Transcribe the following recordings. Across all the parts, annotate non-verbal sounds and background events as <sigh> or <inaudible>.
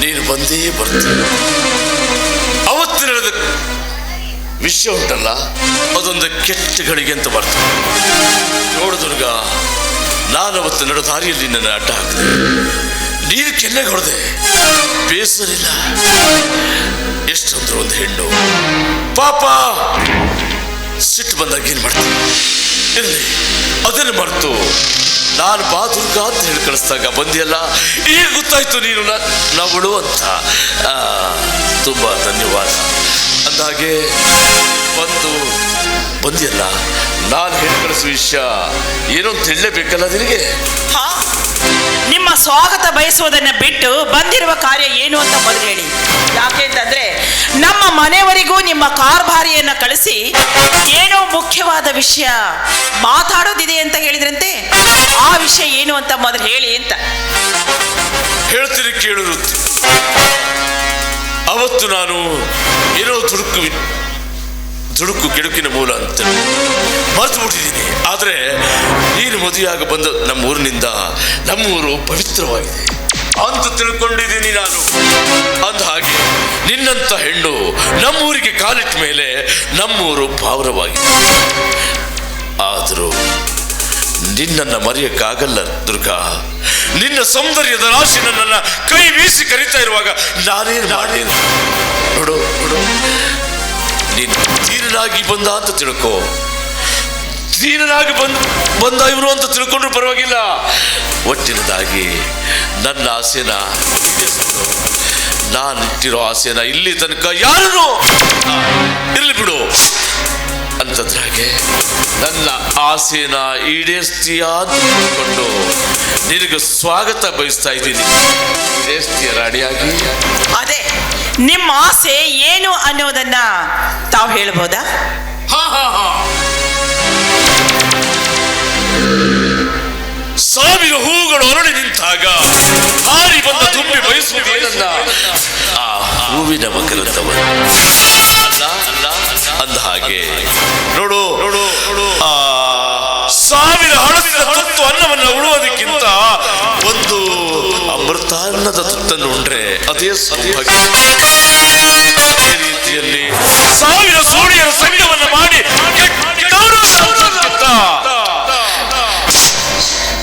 ನೀನು ಬಂದೇ ಬರ್ತೀನಿ ಅವತ್ತು ನಡೆದ ವಿಷಯ ಉಂಟಲ್ಲ, ಅದೊಂದು ಕೆಟ್ಟ ಗಳಿಗೆ ಅಂತ ಬರ್ತದೆ. ನೋಡು ದುರ್ಗಾ ನಾನು ಅವತ್ತು ನಡೆದ ದಾರಿಯಲ್ಲಿ ನನ್ನ ಅಡ್ಡ ಹಾಕಿದೆ. ನೀನು ಕೆನ್ನೆ ಹೊಡೆದೆ ಬೇಸರಿಲ್ಲ. ಎಷ್ಟಂದ್ರು ಒಂದು ಹೆಣ್ಣು. ಪಾಪ, ಸಿಟ್ಟು ಬಂದಾಗ ಏನು ಮಾಡ್ತೀನಿ ಇರಲಿ. ಅದನ್ನು ಮರೆತು ನಾನು ಬಾ ದುರ್ಗಾ ಅಂತ ಹೇಳಿ ಕಳಿಸ್ದಾಗ ಬಂದಿಯಲ್ಲ, ಈಗ ಗೊತ್ತಾಯ್ತು ನೀನು ನವಳು ಅಂತ ತುಂಬಾ ಧನ್ಯವಾದ. ಅಂದಾಗೆ ಬಂದು, ಬಂದಿಯಲ್ಲ, ನಾನು ಹೇಳಿ ಕಳಿಸುವ ವಿಷಯ ಏನೋ ತಿಳಲೇಬೇಕಲ್ಲ ನಿನಗೆ? ನಿಮ್ಮ ಸ್ವಾಗತ ಬಯಸುವುದನ್ನು ಬಿಟ್ಟು ಬಂದಿರುವ ಕಾರ್ಯ ಏನು ಅಂತ ಮೊದಲು ಹೇಳಿ. ಯಾಕೆ ಅಂತಂದ್ರೆ ನಮ್ಮ ಮನೆಯವರಿಗೂ ನಿಮ್ಮ ಕಾರ್ಭಾರಿಯನ್ನು ಕಳಿಸಿ ಏನೋ ಮುಖ್ಯವಾದ ವಿಷಯ ಮಾತಾಡೋದಿದೆ ಅಂತ ಹೇಳಿದ್ರಂತೆ, ಆ ವಿಷಯ ಏನು ಅಂತ ಮೊದಲು ಹೇಳಿ ಅಂತ. ಹೇಳ್ತೀನಿ ಕೇಳಿದ್ರು ಅವತ್ತು ನಾನು ಏನೋ ದುಡುಕು ದುಡುಕು ಕೆಡುಕಿನ ಮೂಲ ಅಂತ ಮರೆತು ಬಿಟ್ಟಿದ್ದೀನಿ. ಆದರೆ ನೀನು ಮದುವೆಯಾಗ ಬಂದ ನಮ್ಮ ಊರಿನಿಂದ ನಮ್ಮೂರು ಪವಿತ್ರವಾಗಿದೆ ಅಂತ ತಿಳ್ಕೊಂಡಿದ್ದೀನಿ ನಾನು. ಅಂದ ಹಾಗೆ ನಿನ್ನಂತ ಹೆಣ್ಣು ನಮ್ಮೂರಿಗೆ ಕಾಲಿಟ್ಟ ಮೇಲೆ ನಮ್ಮೂರು ಪಾವರವಾಗಿದೆ. ಆದರೂ ನಿನ್ನನ್ನು ಮರೆಯಕ್ಕಾಗಲ್ಲ ದುರ್ಗಾ. ನಿನ್ನ ಸೌಂದರ್ಯದ ರಾಶಿ ನನ್ನನ್ನ ಕೈ ಬೀಸಿ ಕರಿತಾ ಇರುವಾಗ ನಾನೇನು ಮಾಡೇನು ನೋಡು ನೋಡು. ನೀನು ತೀರನಾಗಿ ಬಂದ ಅಂತ ತಿಳ್ಕೋ. ತೀರನಾಗಿ ಬಂದು, ಬಂದ ಇವರು ಅಂತ ತಿಳ್ಕೊಂಡ್ರು ಪರವಾಗಿಲ್ಲ. ಒಟ್ಟಿನದಾಗಿ ನನ್ನ ಆಸೆನ ನಾನು ಇಟ್ಟಿರೋ ಆಸೆನ ಇಲ್ಲಿ ತನಕ ಯಾರು ಇರ್ಲಿ ಬಿಡು ಅಂತದ್ರಾಗೆ ನನ್ನ ಆಸೆನ ಈಡೇರಿಸ್ತೀಯಾ ಕೊಟ್ಟು ನಿನಗೆ ಸ್ವಾಗತ ಬಯಸ್ತಾ ಇದ್ದೀನಿ. ಈಡೇಸ್ತಿಯ ರಾಣಿಯಾಗಿ? ಅದೇ ನಿಮ್ಮ ಆಸೆ ಏನು ಅನ್ನೋದನ್ನ ತಾವು ಹೇಳ್ಬೋದಾ? ಹಾ ಹಾ ಹಾ. ಸಾವಿರ ಹೂಗಳು ಅರಳಿ ನಿಂತಾಗ ಹಾರಿ ಬಂದ ತುಂಬಿ ಬಯಸುವುದೇನನ್ನ ಆ ಹೂವಿನ ಮಕರಂದವ ಅಂದ ಹಾಗೆ ನೋಡು ನೋಡು ನೋಡು. ಆ ಸಾವಿರ ಹಣದಿಂದ ತುತ್ತು ಅನ್ನವನ್ನು ಉಳುವುದಕ್ಕಿಂತ ಒಂದು ಅಮೃತಾನ್ನದ ತುತ್ತನ್ನು ಉಂಡ್ರೆ ಅದೇ ಸೌಭಾಗ್ಯ. ಅದೇ ರೀತಿಯಲ್ಲಿ ಸಾವಿರ ಸೂರ್ಯರ ಸಂಘವನ್ನು ಮಾಡಿ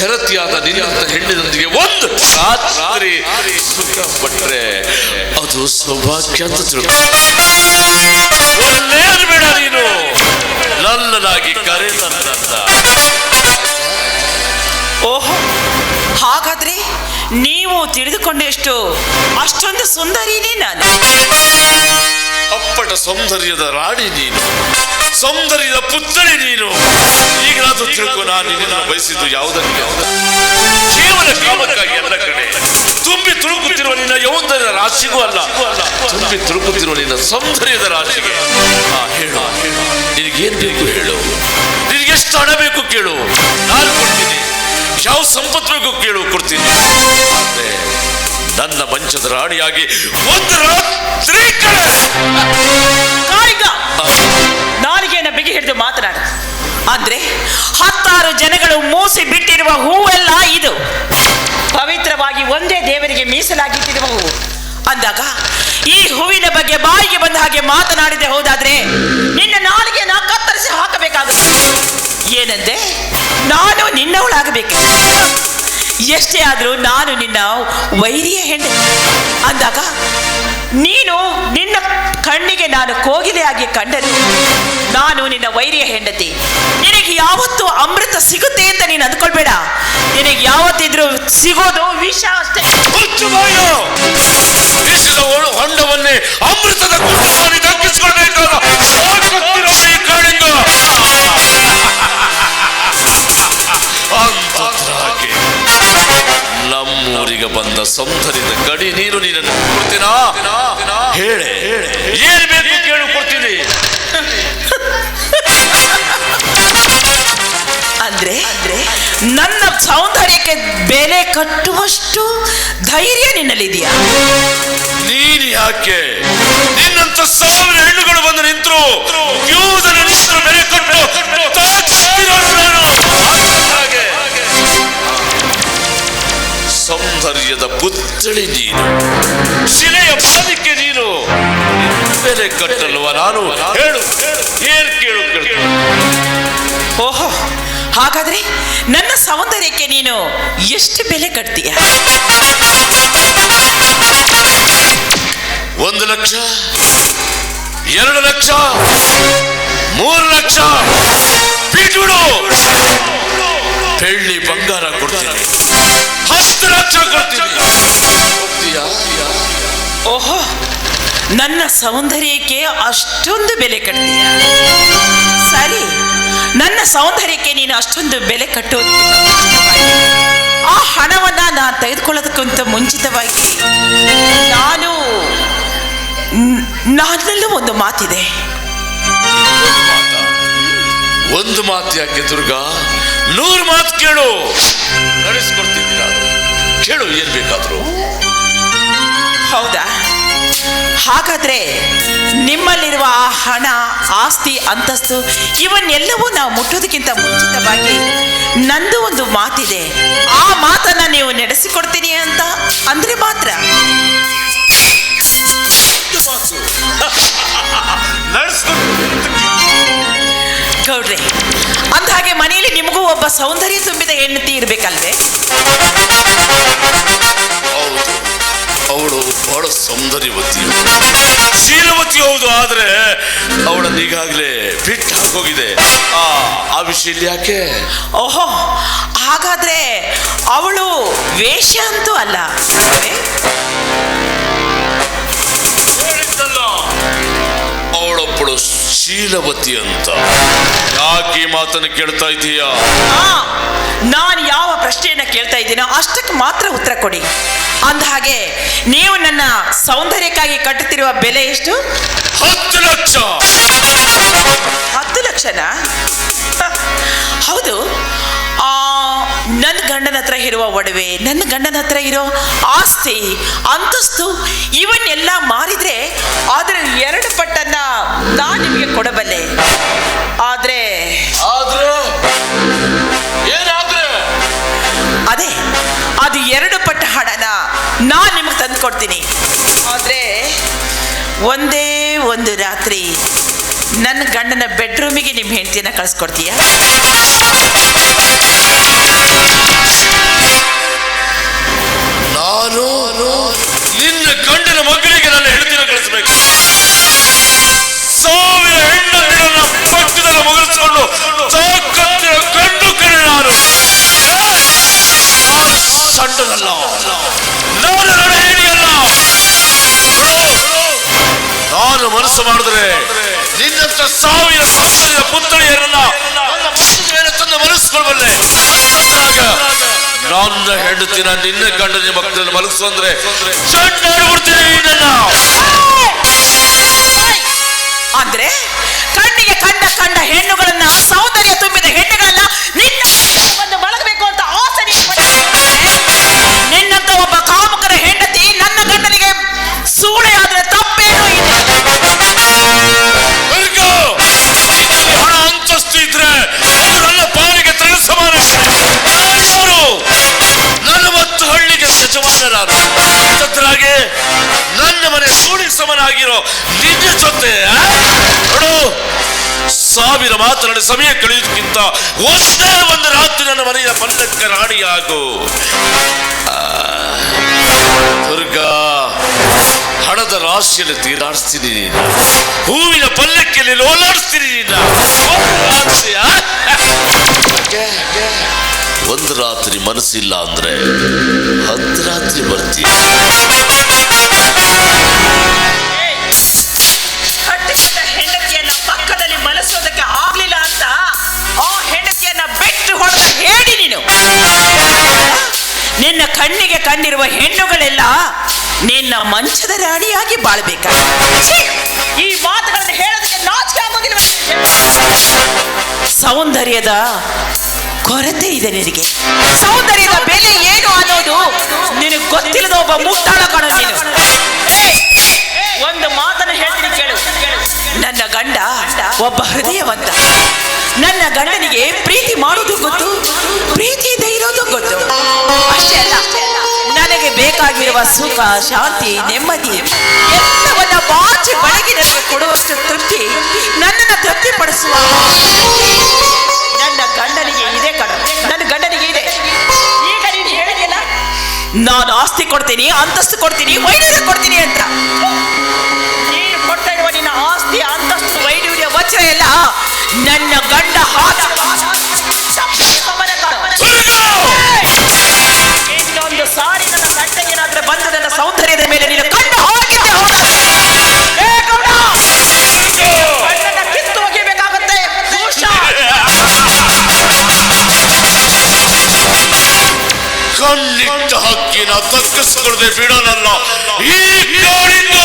ಘರತಿಯಾದ ನಿನ್ನಂತ ಹೆಣ್ಣಿನೊಂದಿಗೆ ಒಂದು ರಾತ್ರಿ ಸುಖ ಪಟ್ರೆ ಅದು ಸೌಭಾಗ್ಯ ಅಂತ ತಿಳ್ಕೊ. ಬೇಡ ನೀನು. ನನ್ನದಾಗಿ ಕರೆ ನನ್ನಂತ ಓಹೋ ಹಾಗಾದ್ರೆ ನೀವು ತಿಳಿದುಕೊಂಡಷ್ಟು ಅಷ್ಟೊಂದು ಸುಂದರಿನೇ ನಾನು. ಅಪ್ಪಟ ಸೌಂದರ್ಯದ ರಾಣಿ ನೀನು. ಸೌಂದರ್ಯದ ಪುತ್ಥಳಿ ನೀನು. ಈಗ ನಾನು ತಿಳ್ಕೊ, ನಾನು ನಿನ್ನನ್ನು ಬಯಸಿದ್ದು ಯಾವುದಕ್ಕೆ? ಜೀವನ ಕಾಮಕ್ಕಾಗಿ ಎಲ್ಲ ಕಡೆ ತುಂಬಿ ತುಳುಕುತ್ತಿರುವ ನಿನ್ನ ಯೌಂದರ್ಯದ ರಾಶಿಗೂ ಅಲ್ಲ. ತುಂಬಿ ತುಳುಕುತ್ತಿರುವ ನಿನ್ನ ಸೌಂದರ್ಯದ ರಾಶಿಗೆ. ಹೇಳು. ನಿನಗೇನು ಬೇಕು ಹೇಳು. ನಿನಗೆ ಎಷ್ಟು ಹಣ ಬೇಕು ಕೇಳು. ನಾನು ಕೊಡ್ತೀನಿ. ಯಾವ ಸಂಪತ್ತು ಬೇಕು ಕೇಳು, ಕೊಡ್ತೀನಿ. ನನ್ನ ಮಂಚದ ರಾಣಿಯಾಗಿ ಒಂದು ರಾತ್ರಿ ಕಡೆ ಬಿಗಿ ಹಿಡಿದು ಮಾತನಾಡು. ಅಂದ್ರೆ ಹತ್ತಾರು ಜನಗಳು ಮೂಸಿ ಬಿಟ್ಟಿರುವ ಹೂವೆಲ್ಲ ಇದು. ಪವಿತ್ರವಾಗಿ ಒಂದೇ ದೇವರಿಗೆ ಮೀಸಲಾಗಿಟ್ಟಿರುವ ಹೂವು. ಅಂದಾಗ ಈ ಹೂವಿನ ಬಗ್ಗೆ ಬಾಯಿಗೆ ಬಂದ ಹಾಗೆ ಮಾತನಾಡಿದೆ ಹೋದಾದ್ರೆ ನಿನ್ನ ನಾಲಿಗೆನ ಕತ್ತರಿಸಿ ಹಾಕಬೇಕಾಗುತ್ತೆ. ಏನಂದೆ ನಾನು ನಿನ್ನವಳಾಗಬೇಕು. ಎಷ್ಟೇ ಆದರೂ ನಾನು ನಿನ್ನ ವೈರಿಯ ಹೆಂಡ ಅಂದಾಗ ನೀನು ನಿನ್ನ ಕಣ್ಣಿಗೆ ನಾನು ಕೋಗಿಲೆಯಾಗಿ ಕಂಡರು ನಾನು ನಿನ್ನ ವೈರಿಯ ಹೆಂಡತಿ. ನಿನಗೆ ಯಾವತ್ತು ಅಮೃತ ಸಿಗುತ್ತೆ ಅಂತ ನೀನು ಅಂದ್ಕೊಳ್ಬೇಡ. ನಿನಗೆ ಯಾವತ್ತಿದ್ರು ಸಿಗೋದು ವಿಷ ಅಷ್ಟೇ. ಹೊಂಡವನ್ನೇ ಅಮೃತದ ಕುಟುಂಬ ಮಾಡಿ ನಮ್ಮೂರಿಗೆ ಬಂದ ಸೌಂದರ್ಯದ ಗಡಿ ನೀರು ನೀನನ್ನು ಕೊಡ್ತೀನಾ? ಹೇಳೆ ಏನ್ ಬೇಕು ಕೇಳು ಕೊಡ್ತೀನಿ. ಅಂದ್ರೆ ಅಂದ್ರೆ ನನ್ನ ಸೌಂದರ್ಯಕ್ಕೆ ಬೆಲೆ ಕಟ್ಟುವಷ್ಟು ಧೈರ್ಯ ನಿನ್ನಲ್ಲಿದೆಯಾ? ನೀನು ಯಾಕೆ? ನಿನ್ನಂತ ಸಾವಿರ ಹೆಣ್ಣುಗಳು ಬಂದು ನಿಂತರು ಬೆಲೆ ಕೊಟ್ಟು ಸೌಂದರ್ಯದ ಪುತ್ಥಳಿ ನೀನು. ಶಿಲೆಯ ಬಾಲಿಕೆ ನೀನು. ಬೆಲೆ ಕಟ್ಟಲ್ವ ನಾನು? ಹೇಳು. ಏನ್ ಕೇಳು ಕೇಳು. ಓಹೋ ಹಾಗಾದ್ರೆ ನನ್ನ ಸೌಂದರ್ಯಕ್ಕೆ ನೀನು ಎಷ್ಟು ಬೆಲೆ ಕಟ್ತೀಯ? ಒಂದು ಲಕ್ಷ ಎರಡು ಲಕ್ಷ ಮೂರು ಲಕ್ಷ. ಬಿಟ್ಬಿಡು ಬೆಳ್ಳಿ ಬಂಗಾರ ಕೊಡ್ತೀನಿ. ಕೊಡ್ತೀನಿ ಹೋಗ್ತೀಯಾ? ಓಹೋ ನನ್ನ ಸೌಂದರ್ಯಕ್ಕೆ ಅಷ್ಟೊಂದು ಬೆಲೆ ಕಟ್ತೀಯ? ಸರಿ ನನ್ನ ಸೌಂದರ್ಯಕ್ಕೆ ನೀನು ಅಷ್ಟೊಂದು ಬೆಲೆ ಕಟ್ಟೋದು ಆ ಹಣವನ್ನ ನಾನು ತೆಗೆದುಕೊಳ್ಳೋದಕ್ಕಿಂತ ಮುಂಚಿತವಾಗಿ ನಾನು ನ್- ನನ್ನಲ್ಲೂ ಒಂದು ಮಾತಿದೆ. ಒಂದು ಮಾತು ಯಾಕೆ ದುರ್ಗಾ? ನೂರು ಮಾತು ಕೇಳು. ನಡೆಸ್ಕೊಡ್ತೀನಿ. ಕೇಳು ಏನ್ ಬೇಕಾದ್ರು. ಹೌದಾ? ಹಾಗಾದ್ರೆ ನಿಮ್ಮಲ್ಲಿರುವ ಆ ಹಣ ಆಸ್ತಿ ಅಂತಸ್ತು ಇವನ್ನೆಲ್ಲವೂ ನಾವು ಮುಟ್ಟೋದಕ್ಕಿಂತ ಮುಂಚಿತವಾಗಿ ನಂದು ಒಂದು ಮಾತಿದೆ. ಆ ಮಾತನ್ನ ನೀವು ನಡೆಸಿಕೊಡ್ತೀನಿ ಅಂತ ಅಂದ್ರೆ ಮಾತ್ರ. <laughs> ಗೌಡ್ರೆ. ಅಂದಹಾಗೆ ಮನೆಯಲ್ಲಿ ನಿಮಗೂ ಒಬ್ಬ ಸೌಂದರ್ಯ ತುಂಬಿದ ಹೆಂಡತಿ ಇರ್ಬೇಕಲ್ವೇ? ಹೌದು. ಅವಳು ಬಹಳ ಸೌಂದರ್ಯವತಿ. ಶೀಲವತಿ ಹೌದು ಆದ್ರೆ ಅವಳನ್ನ ಈಗಾಗಲೇ ಫಿಟ್ ಹೋಗಿದೆ ಆ ಆ ವಿಷಯ ಯಾಕೆ? ಓಹೋ ಹಾಗಾದ್ರೆ ಅವಳು ವೇಷ ಅಂತೂ ಅಲ್ಲ. ಶೀಲವತಿ ಅಂತ. ಯಾಕೆ ಮಾತನ್ನು ಕೇಳ್ತಾ ಇದೀಯಾ ನಾನು ಯಾವ ಪ್ರಶ್ನೆಯನ್ನ ಕೇಳ್ತಾ ಇದ್ದೀನೋ ಅಷ್ಟಕ್ಕೆ ಮಾತ್ರ ಉತ್ತರ ಕೊಡಿ. ಅಂದ ಹಾಗೆ ನೀವು ನನ್ನ ಸೌಂದರ್ಯಕ್ಕಾಗಿ ಕಟ್ಟುತ್ತಿರುವ ಬೆಲೆ ಎಷ್ಟು? ಹತ್ತು ಲಕ್ಷ. ಹತ್ತು ಲಕ್ಷನಾ? ಹೌದು. ಗಂಡನ ಹತ್ರ ಇರುವ ಒಡವೆ ನನ್ನ ಗಂಡನ ಹತ್ರ ಇರೋ ಆಸ್ತಿ ಅಂತಸ್ತು ಇವನ್ನೆಲ್ಲ ಮಾರಿದ್ರೆ ಅದರ ಎರಡು ಪಟ್ಟನ್ನ ನಾನು ನಿಮಗೆ ಕೊಡಬಲ್ಲೆ. ಆದ್ರೆ ಅದೇ ಅದು ಎರಡು ಪಟ್ಟ ಹಣನ ನಾ ನಿಮಗೆ ತಂದು ಕೊಡ್ತೀನಿ ಆದರೆ ಒಂದೇ ಒಂದು ರಾತ್ರಿ ನನ್ನ ಗಂಡನ ಬೆಡ್ರೂಮಿಗೆ ನಿಮ್ಮ ಹೆಂಡ್ತಿನ ಕಳಿಸ್ಕೊಡ್ತೀಯಾ? ಸಣ್ಣದಲ್ಲ ನಾನು ರಣಹೇಡಿಯಲ್ಲ ನಾನು ಮನಸ್ಸು ಮಾಡಿದ್ರೆ ನಿನ್ನಂತ ಸಾವಿರ ಸತ್ತರಿದ ತಂದು ಮನಸ್ಕೊಳ್ಬಲ್ಲೆ ಅಂತಾಗ ನನ್ನ ಹೆಂಡತಿನ ನಿನ್ನ ಗಂಡನ ಮಕ್ಕಳನ್ನು ಮಲಗಿಸು ಅಂದ್ರೆ ಅಂದ್ರೆ ಕಣ್ಣಿಗೆ ಕಂಡ ಕಂಡ ಹೆಣ್ಣುಗಳನ್ನ ಸೌಂದರ್ಯ ತುಂಬಿದ ಸಾವಿರ ಮಾತನಾಡಿ ಸಮಯ ಕಳೆಯೋದಕ್ಕಿಂತ ಒಂದೇ ಒಂದು ರಾತ್ರಿ ನನ್ನ ಮನೆಯ ಪಲ್ಲಕ್ಕ ರಾಣಿಯಾಗು. ದುರ್ಗಾ, ಹಣದ ರಾಶಿಯಲ್ಲಿ ತೀರಾಡಿಸ್ತೀನಿ ನೀನು. ಹೂವಿನ ಪಲ್ಲಕ್ಕಿಯಲ್ಲಿ ಲೋಲಾಡಿಸ್ತೀನಿ ನೀನು. ಒಂದು ರಾತ್ರಿ? ಮನಸ್ಸಿಲ್ಲ ಅಂದ್ರೆ ಹತ್ತು ರಾತ್ರಿ ಬರ್ತೀಯ ಕಂಡಿರುವ ಹೆಣ್ಣುಗಳೆಲ್ಲ ನಿನ್ನ ಮಂಚದ ರಾಣಿಯಾಗಿ ಬಾಳ್ಬೇಕ ಈ ಮಾತುಗಳನ್ನು ಹೇಳೋದಕ್ಕೆ ಸೌಂದರ್ಯದ ಕೊರತೆ ಇದೆ ನಿನಗೆ. ಸೌಂದರ್ಯದ ಬೆಲೆ ಏನು ಅನ್ನೋದು ನಿನಗೆ ಗೊತ್ತಿಲ್ಲದ ಒಬ್ಬ ಮುಟ್ಟಾಳ ಕಾಣೋ ನೀನು. ಒಂದು ಮಾತನ್ನು ಹೇಳ್ತೀನಿ ಕೇಳು. ನನ್ನ ಗಂಡ ಒಬ್ಬ ಹೃದಯವಂತ. ನನ್ನ ಗಂಡನಿಗೆ ಪ್ರೀತಿ ಮಾಡೋದು ಗೊತ್ತು, ಪ್ರೀತಿಯಿಂದ ಇರೋದು ಗೊತ್ತು. ಅಷ್ಟೇ ಅಲ್ಲ ನನಗೆ ಬೇಕಾಗಿರುವ ಸುಖ, ಶಾಂತಿ, ನೆಮ್ಮದಿ, ಎಲ್ಲವನ್ನ ಬಾಚಿ ಬಳಗಿ ನನಗೆ ಕೊಡುವಷ್ಟು ತೃಪ್ತಿ, ನನ್ನನ್ನು ತೃಪ್ತಿಪಡಿಸುವ ನನ್ನ ಗಂಡನಿಗೆ ಇದೆ ಕಣ. ನನ್ನ ಗಂಡನಿಗೆ ಇದೆ. ಈಗ ನೀನು ಹೇಳಿದೆಯಲ್ಲ, ನಾನು ಆಸ್ತಿ ಕೊಡ್ತೀನಿ, ಅಂತಸ್ತು ಕೊಡ್ತೀನಿ ವೈದ್ಯ ಕೊಡ್ತೀನಿ ತಗ್ಗಿಸಿಕೊಳ್ಳದೆ ಬಿಡೋನಲ್ಲ ಈ ಕಾಡಿಂದ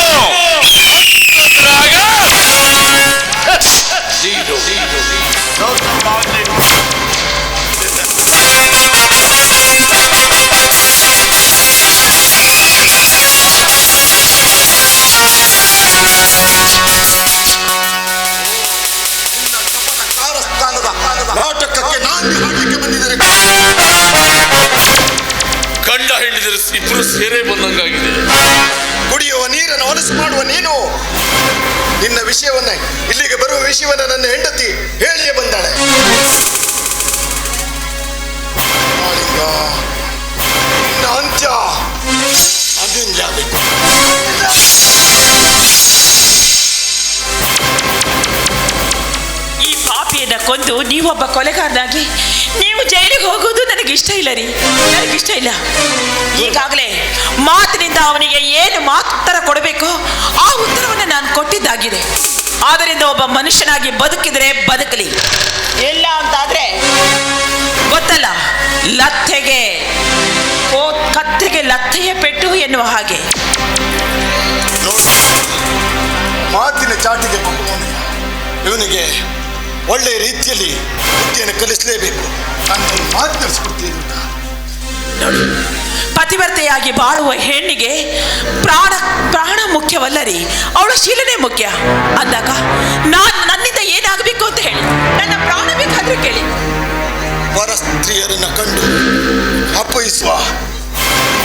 ಗಂಡ ಹೆಂಡಿದರೆ ಇಬ್ಬರು ಸೇರೆ ಬಂದಂಗಾಗಿದೆ. ಕುಡಿಯುವ ನೀರನ್ನು ಹೊಲಸು ಮಾಡುವ ನೀನು ನಿನ್ನ ವಿಷಯವನ್ನ, ಇಲ್ಲಿಗೆ ಬರುವ ವಿಷಯವನ್ನ ನನ್ನ ಹೆಂಡತಿ ಹೇಳಿಯೇ ಬಂದಾಳೆ. ಅಂತ್ಯ. ಅಂತ್ಯ ಅದೆಂದು ಕೊಂದು ನೀವೊಬ್ಬ ಕೊಲೆಗಾರನಾಗಿ, ನೀವು ಜೈಲಿಗೆ ಹೋಗೋದು ನನಗೆ ಇಷ್ಟ ಇಲ್ಲ ರೀ. ನನಗೆ ಇಷ್ಟ ಇಲ್ಲ. ಈಗಾಗಲೇ ಮಾತಿನಿಂದ ಅವನಿಗೆ ಏನು ಮಾತು ಉತ್ತರ ಕೊಡಬೇಕೋ ಆ ಉತ್ತರವನ್ನು ನಾನು ಕೊಟ್ಟಿದ್ದಾಗಿದೆ. ಆದ್ದರಿಂದ ಒಬ್ಬ ಮನುಷ್ಯನಾಗಿ ಬದುಕಿದರೆ ಬದುಕಲಿ. ಇಲ್ಲ ಅಂತಾದರೆ ಗೊತ್ತಲ್ಲ, ಲತ್ತೆಗೆ ಕೋ ಕತ್ತೆಗೆ ಲತ್ತೆಯ ಪೆಟ್ಟು ಎನ್ನುವ ಹಾಗೆ. ಮಾತಿನ ಚಾಟಿಗೆ ಇವನಿಗೆ ಒಳ್ಳೆ ರೀತಿಯಲ್ಲಿ ಬುದ್ಧಿಯನ್ನು ಕಲಿಸಲೇಬೇಕು. ಅಂತ. ಮಾತು ಪತಿವ್ರತೆಯಾಗಿ ಬಾಳುವ ಹೆಣ್ಣಿಗೆ ಪ್ರಾಣ ಪ್ರಾಣ ಮುಖ್ಯವಲ್ಲರಿ. ಅವಳ ಶೀಲನೆ ಮುಖ್ಯ. ಅಂದಾಗ ನಾನು ನನ್ನಿಂದ ಏನಾಗಬೇಕು ಅಂತ ಹೇಳಿ. ನನ್ನ ಪ್ರಾಣ ಬೇಕಾದ್ರೂ ಕೇಳಿ. ಪರಸ್ತ್ರೀಯರನ್ನ ಕಂಡು ಅಪ್ಪಯಿಸುವ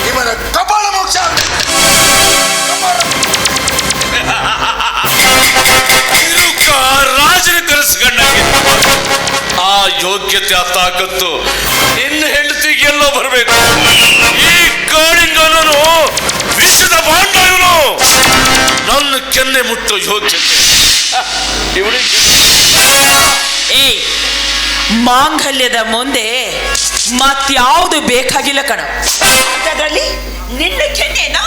ಇವರ ಕಪಾಳ ಮೋಕ್ಷ ರಾಜನ ಕನಸುಗಣ್ಣಗೆ ಆ ಯೋಗ್ಯತೆ ಆ ತಾಕತ್ತು ನಿನ್ನ ಹೆಂಡತಿಗೆ ಎಲ್ಲೋ ಬರಬೇಕು. ಈ ಕಾಳಿಂಗನನು ವಿಶ್ವದ ಬಾಂಡ ನನ್ನ ಕೆನ್ನೆ ಮುಟ್ಟೋ ಯೋಗ್ಯತೆ. ಏ ಮಾಂಗಲ್ಯದ ಮುಂದೆ ಮತ್ಯಾವುದು ಬೇಕಾಗಿಲ್ಲ ಕಣ. ಅದರಲ್ಲಿ ನಿನ್ನ ಕೆನ್ನೆನ?